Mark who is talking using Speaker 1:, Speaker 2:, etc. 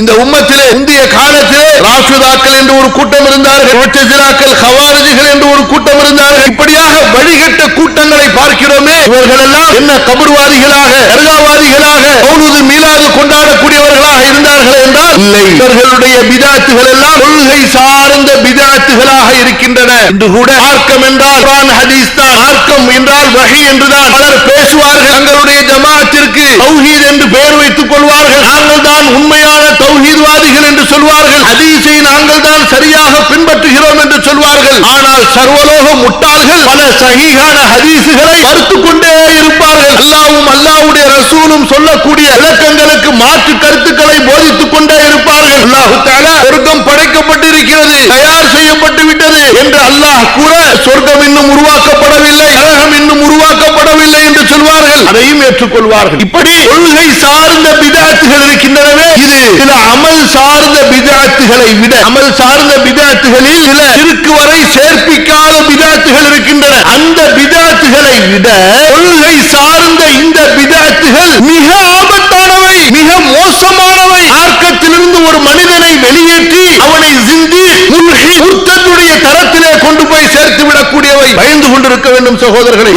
Speaker 1: இந்த உம்மத்திலே முந்தைய காலத்திலே ராசுதாக்கள் என்று ஒரு கூட்டம் இருந்தார்கள் முத்தசிலாக்கள் என்று ஒரு கூட்டம் இருந்தார்கள். இப்படியாக வழிகட்ட கூட்டங்களை பார்க்கிறோமே இவர்கள் எல்லாம் என்ன கபர்வாதிகளாக தர்காவாதிகளாக மௌலூது மீலாது கொண்டாடக்கூடியவர்களாக இருந்தார்கள் என்றால் இல்லை. இவர்களுடைய பிதாத்துகள் எல்லாம் கொள்கை சார்ந்த பிதாத்துகளாக இருக்கின்றன. என்று கூட மார்க்கம் என்றால் ஹதீஸ் தான் மார்க்கம் என்றால் வகை என்றுதான் பலர் பேசுவார்கள். தங்களுடைய ஜமாத்திற்கு என்று பெயர் வைத்துக் கொள்வார்கள். நாங்கள் தான் உண்மையான தௌஹீத்வாதிகள் என்று சொல்வார்கள். ஹதீஸை நாங்கள் தான் சரியாக பின்பற்றுகிறோம் என்று சொல்வார்கள். ஆனால் சர்வலோக முட்டாள்கள் பல சஹீஹான ஹதீஸுகளை மறுத்துக் கொண்டே இருப்பார்கள். அல்லாவும் அல்லாவுடைய ரசூலும் சொல்லக்கூடிய விளக்கங்களுக்கு மாற்று கருத்துக்களை போதித்துக் கொண்டே இருப்பார்கள். அல்லாஹு சொர்க்கம் படைக்கப்பட்டிருக்கிறது. தயார் செய்யப்பட்டு விட்டது என்று அல்லாஹ் கூற சொர்க்கம் இன்னும் உருவாக்கப்படவில்லை நரகம் இன்னும் உருவாக்கப்படவில்லை என்று சொல்வார்கள். அதையும் ஏற்றுக்கொள்வார்கள். இப்படி கொள்கை சார்ந்த பிதாத்துகள் இருக்கின்றனவே இது சில அமல் சார்ந்த பிதாத்துகளை விட அமல் சார்ந்த பிதாத்துகளில் சில இருக்கு வரை சேர்ப்பிக்காத பிதாத்துகள் இருக்கின்றன. அந்த பிதாத்துகளை விட கொள்கை சார்ந்த இந்த பிதாத்துகள் மிக ஆபத்தானவை மிக மோசமானவை. மார்க்கத்திலிருந்து ஒரு மனிதனை வெளியேற்றி அவனை சிந்தி முர்த்தத்துடைய தரத்திலே கொண்டு போய் சேர்த்து விடக்கூடியவை. பயந்து கொண்டிருக்க வேண்டும் சகோதரர்களை.